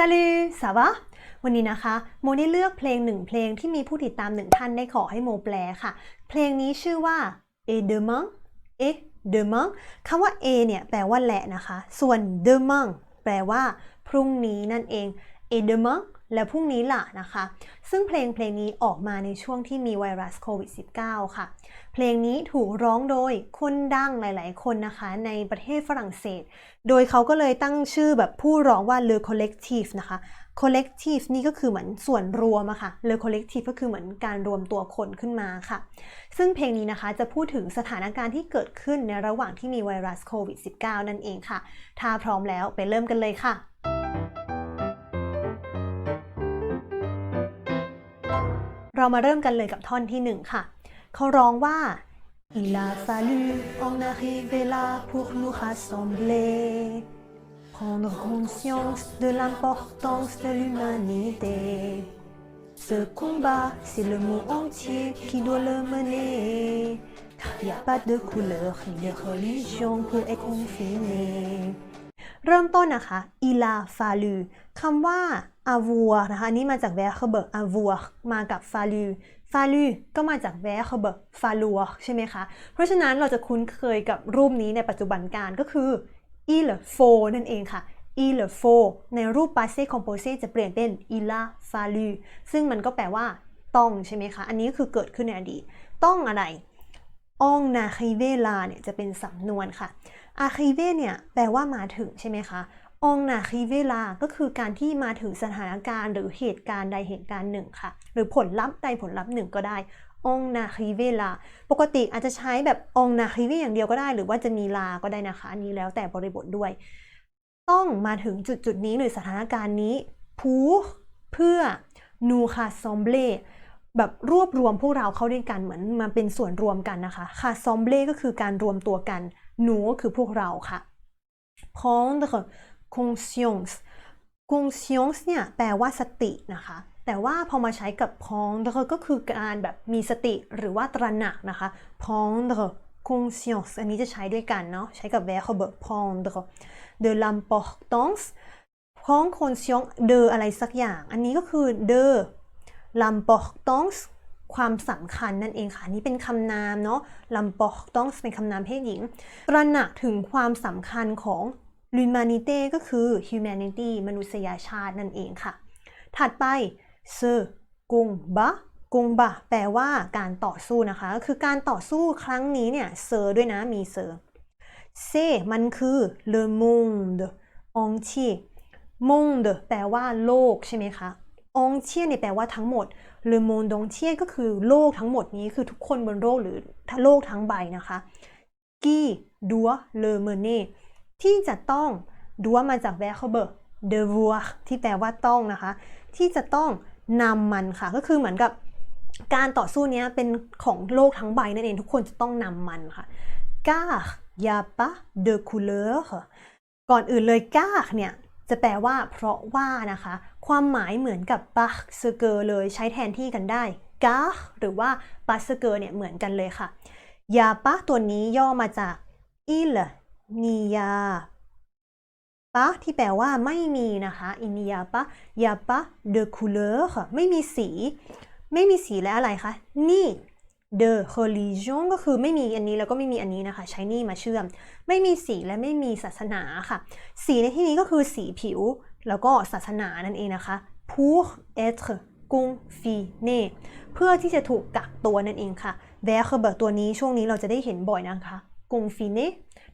Salut ça va วันนี้นะคะ โมได้เลือกเพลงหนึ่งเพลงที่มีผู้ติดตามหนึ่งท่านได้ขอให้โมแปลค่ะ เพลงนี้ชื่อว่า et demain et demain คำว่า a เนี่ยแปลว่าและนะคะ ส่วน demain แปลว่า พรุ่งนี้นั่นเอง et demain และพรุ่งนี้ล่ะนะคะ ซึ่งเพลงเพลงนี้ออกมาในช่วงที่มีไวรัสโควิด -19 ค่ะ เพลงนี้ถูกร้องโดยคนดังหลายๆ คนนะคะ ในประเทศฝรั่งเศส โดยเขาก็เลยตั้งชื่อแบบผู้ร้องว่า Le Collectif นะคะ Collectif นี่ก็คือเหมือนส่วนรวมอะค่ะ Le Collectif ก็คือเหมือนการรวมตัวคนขึ้นมาค่ะ ซึ่งเพลงนี้นะคะจะพูดถึงสถานการณ์ที่เกิดขึ้นในระหว่างที่มีไวรัสโควิด -19 นั่นเองค่ะ ถ้าพร้อมแล้วไปเริ่มกันเลยค่ะ เรามาเริ่มกันเลยกับท่อนที่หนึ่งค่ะ เขาร้องว่า Il a fallu en arriver là pour nous rassembler, prendre conscience de l'importance de l'humanité. Ce combat, c'est le monde entier qui doit le mener, car il n'y a pas de couleur ni de religion pour être confiné. เริ่มต้นนะคะ il a fallu คำว่า avoir นะคะอันนี้มาจาก verb avoir มากับ fallu fallu ก็มาจาก verb falloir ใช่ไหมคะ เพราะฉะนั้นเราจะคุ้นเคยกับรูปนี้ในปัจจุบันการก็คือ il faut นั่นเองค่ะ il faut ในรูป passé composé จะเปลี่ยนเป็น il a fallu ซึ่งมันก็แปลว่า ต้องใช่ไหมคะ อันนี้ก็คือเกิดขึ้นในอดีต ต้องอะไร on arrivé là เนี่ยจะเป็นสำนวนค่ะ arrivé เนี่ยแปลว่ามาถึงใช่ไหมคะ on arrivé là ก็คือการที่มาถึงสถานการณ์หรือเหตุการณ์ใดเหตุการณ์หนึ่งค่ะ หรือผลลัพธ์ใดผลลัพธ์หนึ่งก็ได้ on arrivé là ปกติอาจจะใช้แบบ on arrivé อย่างเดียวก็ได้ หรือว่าจะมีลาก็ได้นะคะ อันนี้แล้วแต่บริบทด้วย ต้องมาถึงจุดจุดนี้หรือสถานการณ์นี้ pour เพื่อ nous rassembler แบบรวบรวมพวกเราเข้าด้วยกันเหมือนมาเป็นส่วนรวมกันนะคะ rassembler ก็คือการรวมตัวกัน nous ก็คือพวกเราค่ะ prendre conscience conscience เนี่ยแปลว่าสตินะคะ แต่ว่าพอมาใช้กับ prendre ก็คือการแบบมีสติหรือว่าตระหนักนะคะ prendre conscience อันนี้จะใช้ด้วยกันเนาะใช้กับ verb prendre de l'importance prendre conscience de อะไรสักอย่าง อันนี้ก็คือ de l'importance ความสำคัญนั่นเองค่ะนนี้เป็นคำนามเนาะ l'importance เป็นคำนามเพศหญิงตระหนักถึงความสำคัญของ l'humanité ก็คือ humanity มนุษยชาตินั่นเองค่ะ ถัดไป ce combat combat แปลว่าการต่อสู้นะคะ คือการต่อสู้ครั้งนี้เนี่ย ce ด้วยนะมี ce c'est มันคือ le monde entier monde แปลว่าโลกใช่ไหมคะ entier เนี่ยแปลว่าทั้งหมด le monde entier ก็คือโลกทั้งหมดนี้คือทุกคนบนโลกหรือโลกทั้งใบนะคะ qui doit le mener ที่จะต้อง doit มาจาก verb devoir ที่แปลว่าต้องนะคะ ที่จะต้องนำมันค่ะ ก็คือเหมือนกับการต่อสู้เนี้ยเป็นของโลกทั้งใบนั่นเองทุกคนจะต้องนำมันค่ะ car y a pas de couleur ก่อนอื่นเลย car เนี่ยจะแปลว่าเพราะว่านะคะ ความหมายเหมือนกับ parce que เลยใช้แทนที่กันได้ car หรือว่า parce que เนี่ยเหมือนกันเลยค่ะ y a pas ตัวนี้ย่อมาจาก il n'y a pas ที่แปลว่าไม่มีนะคะ il n'y a pas y a pas de couleur ไม่มีสี ไม่มีสีและอะไรคะนี่ de religion ก็คือไม่มีอันนี้แล้วก็ไม่มีอันนี้นะคะ ใช้นี่มาเชื่อม ไม่มีสีและไม่มีศาสนาค่ะ สีในที่นี้ก็คือสีผิว แล้วก็ศาสนานั่นเองนะคะ pour être confiné เพื่อที่จะถูกกักตัวนั่นเองค่ะ verb ตัวนี้ช่วงนี้เราจะได้เห็นบ่อยนะคะ confiné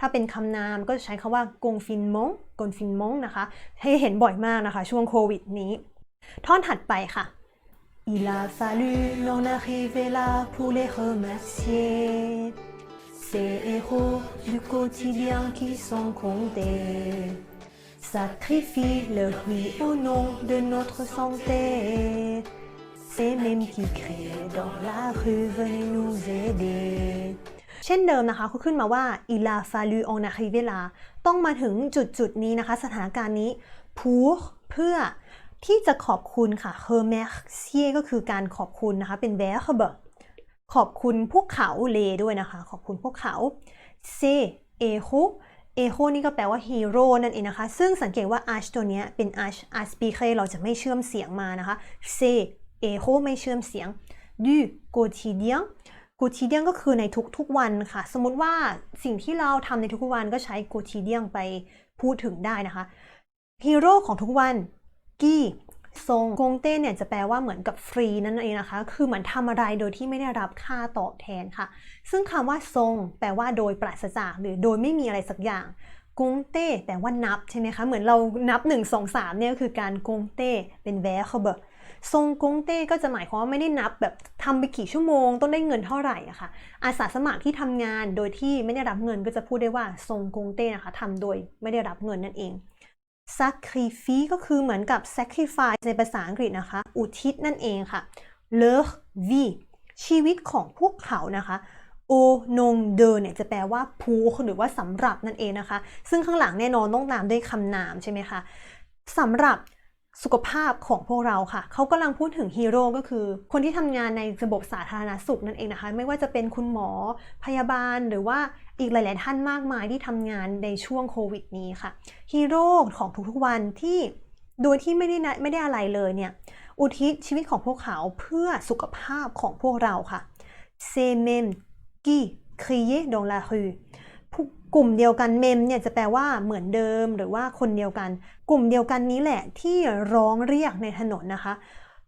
ถ้าเป็นคำนามก็จะใช้คำว่า confinement confinement นะคะ ให้เห็นบ่อยมากนะคะช่วงโควิดนี้ ท่อนถัดไปค่ะ Il a fallu en arriver là pour les remercier. Ces héros du quotidien qui sont comptés sacrifient leur vie au nom de notre santé. Ces mêmes qui crient dans la rue, venez nous aider. เช่นเดิมนะคะเขาขึ้นมาว่า il a fallu en arriver là ต้องมาถึงจุดจุดนี้นะคะ สถานการณ์นี้ pour เพื่อที่จะขอบคุณค่ะ remercier ก็คือการขอบคุณนะคะ เป็น verb ขอบคุณพวกเขาเลด้วยนะคะ ขอบคุณพวกเขา c e h o เอโคนี่ก็แปลว่าฮีโร่นั่นเองนะคะ ซึ่งสังเกตว่า arch ตัวเนี้ยเป็น arch arch speaker เราจะไม่เชื่อมเสียงมานะคะ c เอโ o ไม่เชื่อมเสียง du quotidien quotidien กูทีเดียงก็คือในทุกๆวันค่ะ สมมติว่าสิ่งที่เราทำในทุกๆวันก็ใช้ quotidien ไปพูดถึงได้นะคะฮีโร่ของทุกวันกี้ทรงกงเต้เนี่ยจะแปลว่าเหมือนกับฟรีนั่นเองนะคะ คือเหมือนทำอะไรโดยที่ไม่ได้รับค่าตอบแทนค่ะ ซึ่งคำว่าทรงแปลว่าโดยปราศจากหรือโดยไม่มีอะไรสักอย่างกงเต้แปลว่านับใช่ไหมคะ เหมือนเรานับ 1 2 3เนี่ยก็คือการกงเต้เป็นแวร์เขาเบอร์ ทรงกงเต้ก็จะหมายความว่าไม่ได้นับแบบทำไปกี่ชั่วโมง ต้องได้เงินเท่าไหร่อะค่ะ อาสาสมัครที่ทำงานโดยที่ไม่ได้รับเงินก็จะพูดได้ว่าทรงกงเต้นะคะทำโดยไม่ได้รับเงินนั่นเอง sacrifice ก็คือเหมือนกับ sacrifice ในภาษาอังกฤษนะคะ อุทิศนั่นเองค่ะ leur vie ชีวิตของพวกเขานะคะ o nom de เนี่ยจะแปลว่าผู้หรือว่าสำหรับนั่นเองนะคะ ซึ่งข้างหลังแน่นอนต้องตามด้วยคำนามใช่ไหมคะสำหรับ สุขภาพของพวกเราค่ะ เขากำลังพูดถึงฮีโร่ก็คือ คนที่ทำงานในระบบสาธารณสุขนั่นเองนะคะ ไม่ว่าจะเป็นคุณหมอพยาบาลหรือว่าอีกหลาย ๆ ท่านมากมายที่ทำงานในช่วงโควิดนี้ค่ะฮีโร่ของทุก ๆ วันที่โดยที่ไม่ได้ไม่ได้อะไรเลยเนี่ย อุทิศชีวิตของพวกเขาเพื่อสุขภาพของพวกเราค่ะ c'est même qui criait dans la rue ผู้ กลุ่มเดียวกันเมมเนี่ยจะแปลว่าเหมือนเดิมหรือว่าคนเดียวกัน กลุ่มเดียวกันนี้แหละที่ร้องเรียกในถนนนะคะ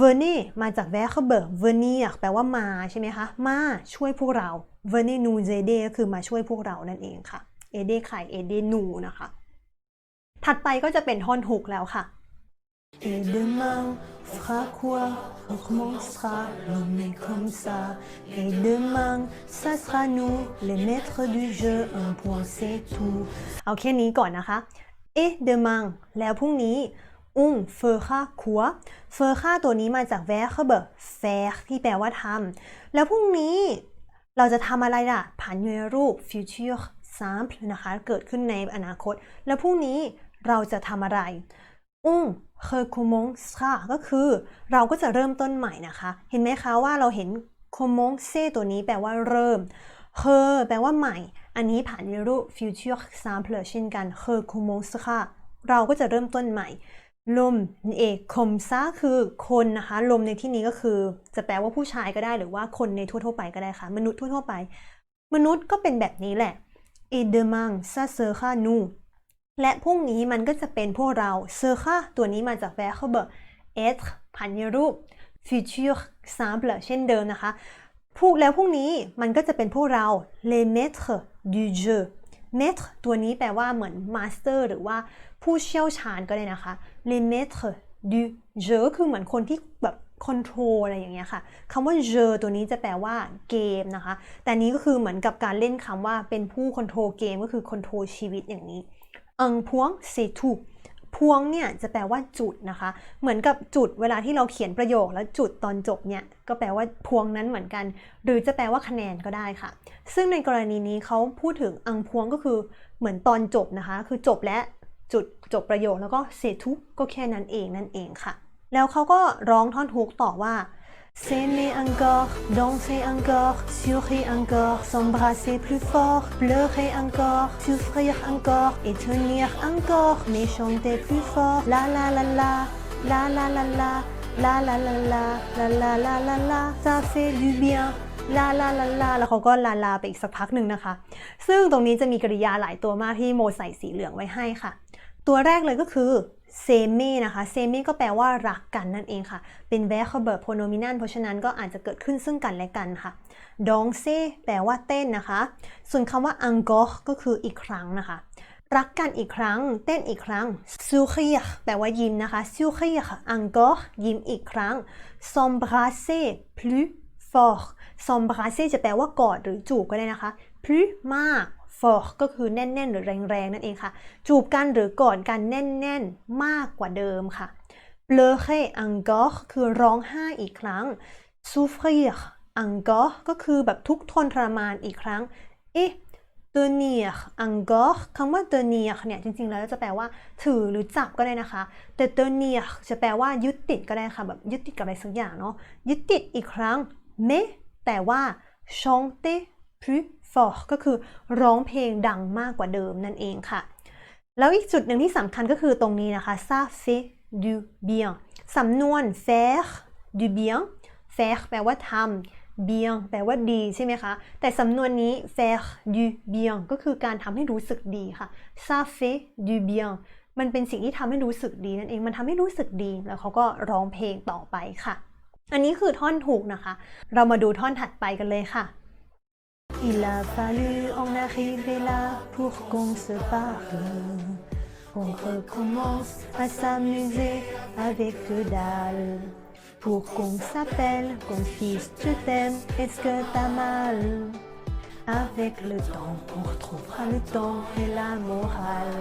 venir มาจาก verbe venir แปลว่ามาใช่ไหมคะ มาช่วยพวกเรา venir nous aider ก็คือมาช่วยพวกเรานั่นเองค่ะ aider ใคร aider nous นะคะ ถัดไปก็จะเป็นท่อนฮุกแล้วค่ะ e d e mau quoi On recommencera, non mais comme ça. Et demain, ça sera nous, les maîtres du jeu, un point c'est tout. เอาแค่นี้ก่อนนะคะ Et demain แล้วพรุ่งนี้ on fera quoi fera ตัวนี้มาจาก verbe faire ที่แปลว่าทำ แล้วพรุ่งนี้เราจะทำอะไรล่ะผ่านอยู่ในรูป future simple นะคะ เกิดขึ้นในอนาคต แล้วพรุ่งนี้เราจะทำอะไร on recommencera ก็คือเราก็จะเริ่มต้นใหม่นะคะ เห็นไหมคะว่าเราเห็น commencer ตัวนี้แปลว่าเริ่ม re แปลว่าใหม่ อันนี้ผ่านในรูป future simple เช่นกัน recommencera เราก็จะเริ่มต้นใหม่ลมเอกคมซาคือคนนะคะ ลมในที่นี้ก็คือจะแปลว่าผู้ชายก็ได้หรือว่าคนในทั่วๆไปก็ได้ค่ะ มนุษย์ทั่วๆไป มนุษย์ก็เป็นแบบนี้แหละ et demain ça sera nous และพรุ่งนี้มันก็จะเป็นพวกเรา sera ตัวนี้มาจาก verbe être ผ่านในรูป future simple เช่นเดิมนะคะพวกแล้วพรุ่งนี้มันก็จะเป็นพวกเรา les maîtres du jeu maître ตัวนี้แปลว่าเหมือน master หรือว่าผู้เชี่ยวชาญก็ได้นะคะ les maîtres du jeu ก็คือเหมือนคนที่แบบคอนโทรลอะไรอย่างเงี้ยค่ะคำว่า jeu ตัวนี้จะแปลว่าเกมนะคะ แต่นี้ก็คือเหมือนกับการเล่นคำว่าเป็นผู้คอนโทรลเกมก็คือคอนโทรลชีวิตอย่างนี้ un point c'est tout พวงเนี่ยจะแปลว่าจุดนะคะ เหมือนกับจุดเวลาที่เราเขียนประโยคแล้วจุดตอนจบเนี่ยก็แปลว่าพวงนั้นเหมือนกัน หรือจะแปลว่าคะแนนก็ได้ค่ะ ซึ่งในกรณีนี้เขาพูดถึงอังพวงก็คือเหมือนตอนจบนะคะ คือจบและจุดจบประโยคแล้วก็เสร็จทุกก็แค่นั้นเองนั่นเองค่ะ แล้วเขาก็ร้องท่อนฮุกต่อว่า S'aimer encore, danser encore, sourire encore, s'embrasser plus fort, pleurer encore, souffrir encore et tenir encore, mais chanter plus fort. La la la la, la la la la, la la la la, la la la la la, ça fait du bien. ลาลาลาลาแล้วเขาก็ลาลาไปอีกสักพักหนึ่งนะคะ ซึ่งตรงนี้จะมีกริยาหลายตัวมากที่โมใส่สีเหลืองไว้ให้ค่ะ ตัวแรกเลยก็คือ เซเม่นะคะเซเม่ก็แปลว่ารักกันนั่นเองค่ะ เป็น verb pronominal เพราะฉะนั้นก็อาจจะเกิดขึ้นซึ่งกันและกันค่ะดองเซแปลว่าเต้นนะคะ ส่วนคำว่า encore ก็คืออีกครั้งนะคะ รักกันอีกครั้ง เต้นอีกครั้ง sourire แปลว่ายิ้มนะคะ sourire encore ยิ้มอีกครั้ง s'embrasser plus fort s'embrasser จะแปลว่ากอดหรือจูบก็ได้นะคะ plus มาก fort ก็คือแน่น ๆ หรือแรงๆ นั่นเองค่ะ จูบกันหรือกอดกันแน่น ๆ มากกว่าเดิมค่ะ pleurer encore คือร้องไห้อีกครั้ง souffrir encore ก็คือแบบทุกทนทรมานอีกครั้ง เอ๊ะ tenir encore คำว่า tenir เนี่ย จริง ๆ แล้วจะแปลว่า ถือหรือจับก็ได้นะคะ แต่ tenir จะแปลว่ายึดติดก็ได้ค่ะ แบบยึดติดกับอะไรสักอย่างเนาะ ยึดติดอีกครั้ง mais แต่ว่า chanter plus f o r ก็คือร้องเพลงดังมากกว่าเดิมนั่นเองค่ะ แล้วอีกจุดหนึ่งที่สำคัญก็คือตรงนี้นะคะ ça fait du bien สำนวน faire du bien faire แปลว่าทำ bien แปลว่าดีใช่ไหมคะ แต่สำนวนนี้ faire du bien ก็คือการทำให้รู้สึกดีค่ะ ça fait du bien มันเป็นสิ่งที่ทำให้รู้สึกดีนั่นเอง มันทำให้รู้สึกดี แล้วเขาก็ร้องเพลงต่อไปค่ะ อันนี้คือท่อนถูกนะคะ เรามาดูท่อนถัดไปกันเลยค่ะ Il a fallu en arriver là pour qu'on se parle, qu'on recommence à s'amuser avec que dalle, pour qu'on s'appelle, qu'on se dise je t'aime, est-ce que t'as mal Avec le temps, on retrouvera le temps et la morale.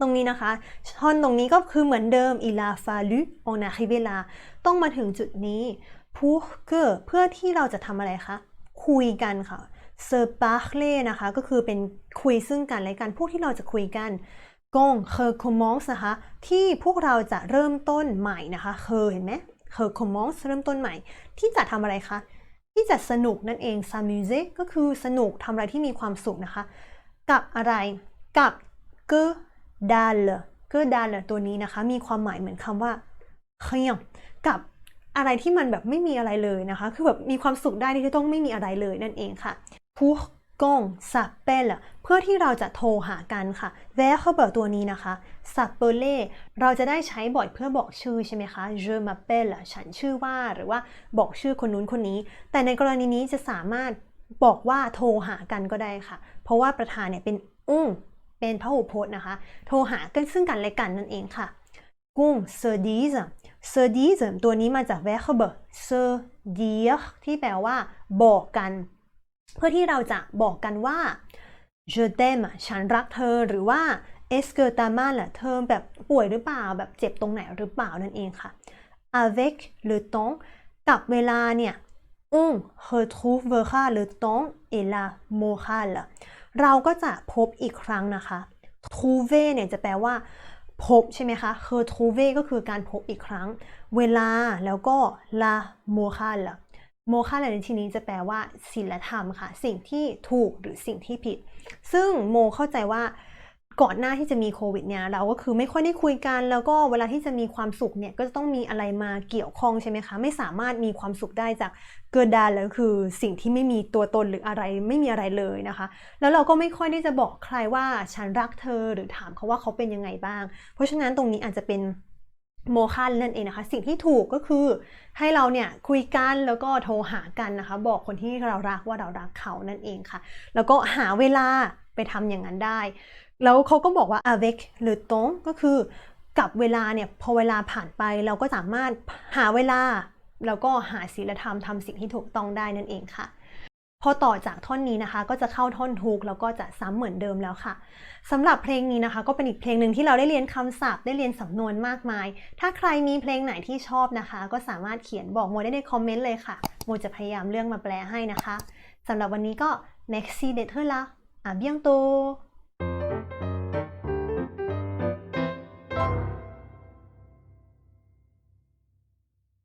ตรงนี้นะคะ ท่อนตรงนี้ก็คือเหมือนเดิม il a fallu on arrive là ต้องมาถึงจุดนี้ pour que เพื่อที่เราจะทำอะไรคะ คุยกันค่ะ se parler นะคะ ก็คือเป็นคุยซึ่งกันและกัน พวกที่เราจะคุยกัน gong her commence นะคะ ที่พวกเราจะเริ่มต้นใหม่นะคะ her เห็นไหม her commence เริ่มต้นใหม่ ที่จะทำอะไรคะ ที่จะสนุกนั่นเอง s'amuser ก็คือสนุกทำอะไรที่มีความสุขนะคะ กับอะไร กับ que dalle que dalle ตัวนี้นะคะ มีความหมายเหมือนคำว่า rien กับ อะไรที่มันแบบไม่มีอะไรเลยนะคะ คือแบบมีความสุขได้ที่ต้องไม่มีอะไรเลยนั่นเองค่ะ pour qu'on s'appelle เพื่อที่เราจะโทรหากันค่ะ verbe ตัวนี้นะคะ s'appeler เราจะได้ใช้บ่อยเพื่อบอกชื่อใช่ไหมคะ je m'appelle ฉันชื่อว่าหรือว่าบอกชื่อคนนู้นคนนี้ แต่ในกรณีนี้จะสามารถบอกว่าโทรหากันก็ได้ค่ะ เพราะว่าประธานเนี่ยเป็นอุ้งเป็นพหูพจน์นะคะ โทรหากันซึ่งกันและกันนั่นเองค่ะกุ้งเซอร์ดีส se dise se dise ตัวนี้มาจาก verb se dire ที่แปลว่า บอกกัน เพื่อที่เราจะบอกกันว่า je t'aime ฉันรักเธอหรือว่า est-ce que ta mal เธอแบบป่วยหรือเปล่า แบบเจ็บตรงไหนหรือเปล่านั่นเองค่ะ avec le temps กับเวลาเนี่ย on retrouvera le temps et la morale เราก็จะพบอีกครั้งนะคะ trouver เนี่ยจะแปลว่า พบใช่ไหมคะ retrouver ก็คือการพบอีกครั้ง เวลาแล้วก็ la moral โมฆะในที่นี้จะแปลว่าศีลธรรมค่ะ สิ่งที่ถูกหรือสิ่งที่ผิด ซึ่งโมเข้าใจว่า ก่อนหน้าที่จะมีโควิดเนี่ยเราก็คือไม่ค่อยได้คุยกัน แล้วก็เวลาที่จะมีความสุขเนี่ยก็จะต้องมีอะไรมาเกี่ยวข้องใช่ไหมคะ ไม่สามารถมีความสุขได้จากเกิดดาแล้วคือสิ่งที่ไม่มีตัวตนหรืออะไรไม่มีอะไรเลยนะคะ แล้วเราก็ไม่ค่อยได้จะบอกใครว่าฉันรักเธอหรือถามเขาว่าเขาเป็นยังไงบ้าง เพราะฉะนั้นตรงนี้อาจจะเป็นโมฆะนั่นเองนะคะ สิ่งที่ถูกก็คือให้เราเนี่ยคุยกันแล้วก็โทรหากันนะคะ บอกคนที่เรารักว่าเรารักเขานั่นเองค่ะ แล้วก็หาเวลาไปทำอย่างนั้นได้ แล้วเขาก็บอกว่า avec le temps ก็คือกับเวลาเนี่ยพอเวลาผ่านไปเราก็สามารถหาเวลา แล้วก็หาศีลธรรมทำสิ่งที่ถูกต้องได้นั่นเองค่ะ พอต่อจากท่อนนี้นะคะ ก็จะเข้าท่อนฮุกแล้วก็จะซ้ำเหมือนเดิมแล้วค่ะสำหรับเพลงนี้นะคะ ก็เป็นอีกเพลงหนึ่งที่เราได้เรียนคำศัพท์ได้เรียนสำนวนมากมาย ถ้าใครมีเพลงไหนที่ชอบนะคะ ก็สามารถเขียนบอกโมได้ในคอมเมนต์เลยค่ะโมจะพยายามเรื่องมาแปลให้นะคะสำหรับวันนี้ก็ merci d'être là à bientôt